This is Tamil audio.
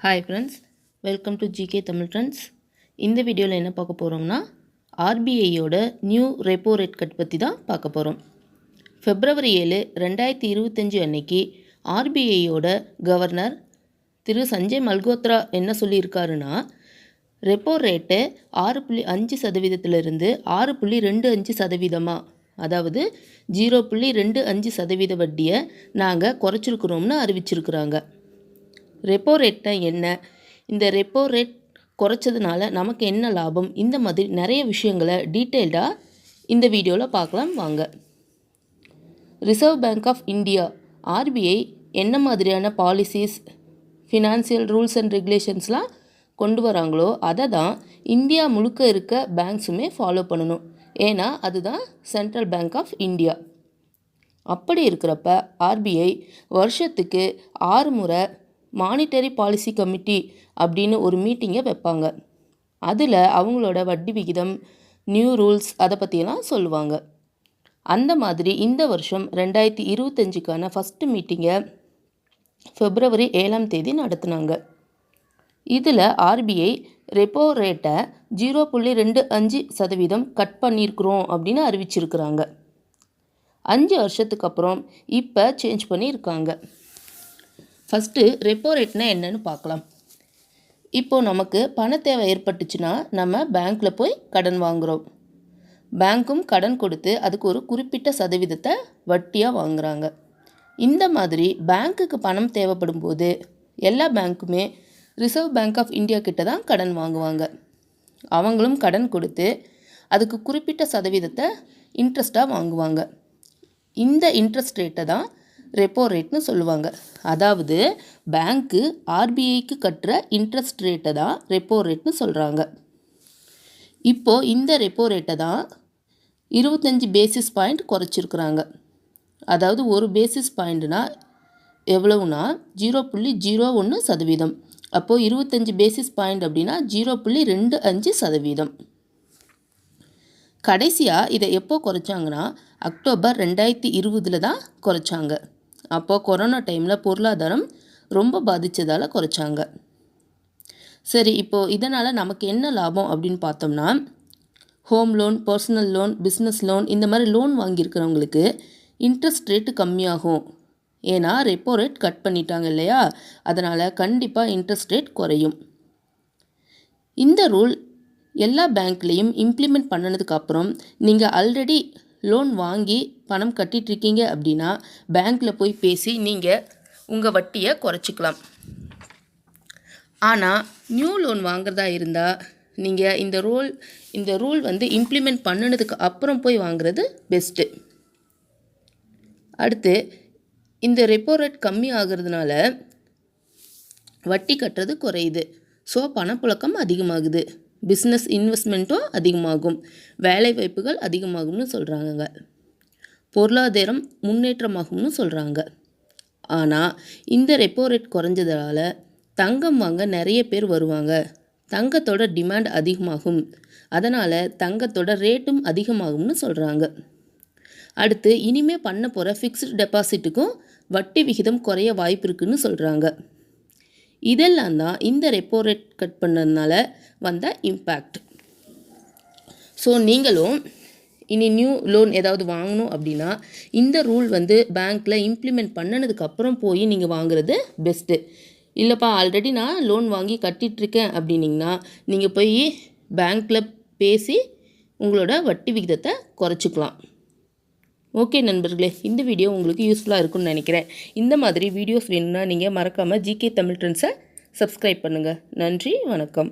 Hi friends welcome to GK Tamil friends இந்த வீடியோவில் என்ன பார்க்க போகிறோம்னா ஆர்பிஐயோட நியூ ரெப்போ ரேட் கட் பற்றி தான் பார்க்க போகிறோம் ஃபெப்ரவரி ஏழு ரெண்டாயிரத்தி இருபத்தஞ்சு அன்னைக்கு ஆர்பிஐயோட கவர்னர் திரு சஞ்சய் மல்கோத்ரா என்ன சொல்லியிருக்காருன்னா ரெப்போ ரேட்டு ஆறு புள்ளி அஞ்சு சதவீதத்திலிருந்து ஆறு புள்ளி ரெண்டு அஞ்சு சதவீதமாக அதாவது ஜீரோ புள்ளி ரெண்டு அஞ்சு சதவீத வட்டியை நாங்கள் குறைச்சிருக்கிறோம்னு அறிவிச்சிருக்கிறாங்க. ரெப்போ ரேட்னா என்ன? இந்த ரெப்போ ரேட் குறைச்சதுனால நமக்கு என்ன லாபம்? இந்த மாதிரி நிறைய விஷயங்களை டீட்டெயில்டாக இந்த வீடியோவில் பார்க்கலாம் வாங்க. Reserve Bank of India RBI என்ன மாதிரியான பாலிசிஸ் ஃபினான்சியல் ரூல்ஸ் அண்ட் ரெகுலேஷன்ஸ்லாம் கொண்டு வராங்களோ அதை தான் இந்தியா முழுக்க இருக்க பேங்க்ஸுமே ஃபாலோ பண்ணணும். ஏன்னா அதுதான் சென்ட்ரல் பேங்க் ஆஃப் இந்தியா அப்படி இருக்கிறப்ப ஆர்பிஐ வருஷத்துக்கு ஆறு முறை மானிட்டரி பாலிசி கமிட்டி அப்படின்னு ஒரு மீட்டிங்கை வைப்பாங்க. அதில் அவங்களோட வட்டி விகிதம் நியூ ரூல்ஸ் அதை பற்றியெல்லாம் சொல்லுவாங்க. அந்த மாதிரி இந்த வருஷம் ரெண்டாயிரத்தி இருபத்தஞ்சுக்கான ஃபஸ்ட்டு மீட்டிங்கை ஃபெப்ரவரி ஏழாம் தேதி நடத்தினாங்க. இதில் ஆர்பிஐ ரெப்போ ரேட்டை ஜீரோ புள்ளி ரெண்டு அஞ்சு சதவீதம் கட் பண்ணியிருக்கிறோம் அப்படின்னு அறிவிச்சிருக்கிறாங்க. அஞ்சு வருஷத்துக்கு அப்புறம் இப்போ சேஞ்ச் பண்ணியிருக்காங்க. ஃபஸ்ட்டு ரெப்போ ரேட்னா என்னன்னு பார்க்கலாம். இப்போது நமக்கு பண தேவை ஏற்பட்டுச்சுன்னா நம்ம பேங்க்கில் போய் கடன் வாங்குகிறோம் பேங்க்கும் கடன் கொடுத்து அதுக்கு ஒரு குறிப்பிட்ட சதவீதத்தை வட்டியாக வாங்குகிறாங்க இந்த மாதிரி பேங்க்குக்கு பணம் தேவைப்படும் போது எல்லா பேங்க்குமே ரிசர்வ் பேங்க் ஆஃப் இந்தியா கிட்ட தான் கடன் வாங்குவாங்க. அவங்களும் கடன் கொடுத்து அதுக்கு குறிப்பிட்ட சதவீதத்தை இன்ட்ரெஸ்ட்டாக வாங்குவாங்க. இந்த இன்ட்ரெஸ்ட் ரேட்டை தான் ரெப்போ ரேட்னு சொல்லுவாங்க. அதாவது பேங்க்கு ஆர்பிஐக்கு கட்டுற இன்ட்ரெஸ்ட் ரேட்டை தான் ரெப்போ ரேட்னு சொல்கிறாங்க இப்போது இந்த ரெப்போ ரேட்டை தான் இருபத்தஞ்சி பேசிஸ் பாயிண்ட் குறைச்சிருக்கிறாங்க. அதாவது ஒரு பேசிஸ் பாயிண்ட்னா எவ்வளவுனா ஜீரோ புள்ளி ஜீரோ ஒன்று சதவீதம். அப்போது இருபத்தஞ்சி பேசிஸ் பாயிண்ட் அப்படின்னா ஜீரோ புள்ளி ரெண்டு அஞ்சு சதவீதம். கடைசியாக இதை எப்போ குறைச்சாங்கன்னா அக்டோபர் ரெண்டாயிரத்தி இருபதில் தான் குறைச்சாங்க. அப்போது கொரோனா டைமில் பொருளாதாரம் ரொம்ப பாதித்ததால் குறைச்சாங்க. சரி இப்போது இதனால் நமக்கு என்ன லாபம் அப்படின்னு பார்த்தோம்னா home loan personal loan business loan இந்த மாதிரி லோன் வாங்கியிருக்கிறவங்களுக்கு இன்ட்ரெஸ்ட் ரேட்டு கம்மியாகும். ஏன்னா ரெப்போ ரேட் கட் பண்ணிட்டாங்க இல்லையா? அதனால் கண்டிப்பாக இன்ட்ரெஸ்ட் ரேட் குறையும். இந்த ரூல் எல்லா பேங்க்லேயும் இம்ப்ளிமெண்ட் பண்ணதுக்கப்புறம் நீங்கள் ஆல்ரெடி லோன் வாங்கி பணம் கட்டிகிட்ருக்கீங்க அப்படின்னா பேங்க்கில் போய் பேசி நீங்கள் உங்கள் வட்டியை குறைச்சிக்கலாம். ஆனால் நியூ லோன் வாங்குறதா இருந்தால் நீங்கள் இந்த ரூல் இந்த ரூல் வந்து இம்ப்ளிமெண்ட் பண்ணினதுக்கு அப்புறம் போய் வாங்குறது பெஸ்ட்டு. அடுத்து இந்த ரெப்போ ரேட் கம்மி ஆகிறதுனால வட்டி கட்டுறது குறையுது. ஸோ பணப்புழக்கம் அதிகமாகுது. பிஸ்னஸ் இன்வெஸ்ட்மெண்ட்டும் அதிகமாகும். வேலை வாய்ப்புகள் அதிகமாகும்னு சொல்கிறாங்க பொருளாதாரம் முன்னேற்றமாகும்னு சொல்கிறாங்க ஆனால் இந்த ரெப்போ ரேட் குறைஞ்சதால் தங்கம் வாங்க நிறைய பேர் வருவாங்க. தங்கத்தோட டிமாண்ட் அதிகமாகும். அதனால் தங்கத்தோட ரேட்டும் அதிகமாகும்னு சொல்கிறாங்க அடுத்து இனிமே பண்ண போகிற ஃபிக்ஸ்டு டெபாசிட்டுக்கும் வட்டி விகிதம் குறைய வாய்ப்பு இருக்குன்னு சொல்கிறாங்க இதெல்லாம் தான் இந்த ரெப்போ ரேட் கட் பண்ணதுனால வந்த இம்பேக்ட் ஸோ நீங்களும் இனி நியூ லோன் ஏதாவது வாங்கணும் அப்படின்னா இந்த ரூல் வந்து பேங்க்கில் இம்ப்ளிமெண்ட் பண்ணினதுக்கப்புறம் போய் நீங்கள் வாங்குறது பெஸ்ட்டு இல்லைப்பா ஆல்ரெடி நான் லோன் வாங்கி கட்டிகிட்ருக்கேன் அப்படின்னிங்கன்னா நீங்கள் போய் பேங்க்கில் பேசி உங்களோட வட்டி விகிதத்தை குறைச்சிக்கலாம். ஓகே நண்பர்களே இந்த வீடியோ உங்களுக்கு யூஸ்ஃபுல்லாக இருக்கும்னு நினைக்கிறேன். இந்த மாதிரி வீடியோஸ் வேணும்னா நீங்கள் மறக்காமல் ஜிகே தமிழ் ட்ரெண்ட்ஸை சப்ஸ்கிரைப் பண்ணுங்கள் நன்றி வணக்கம்.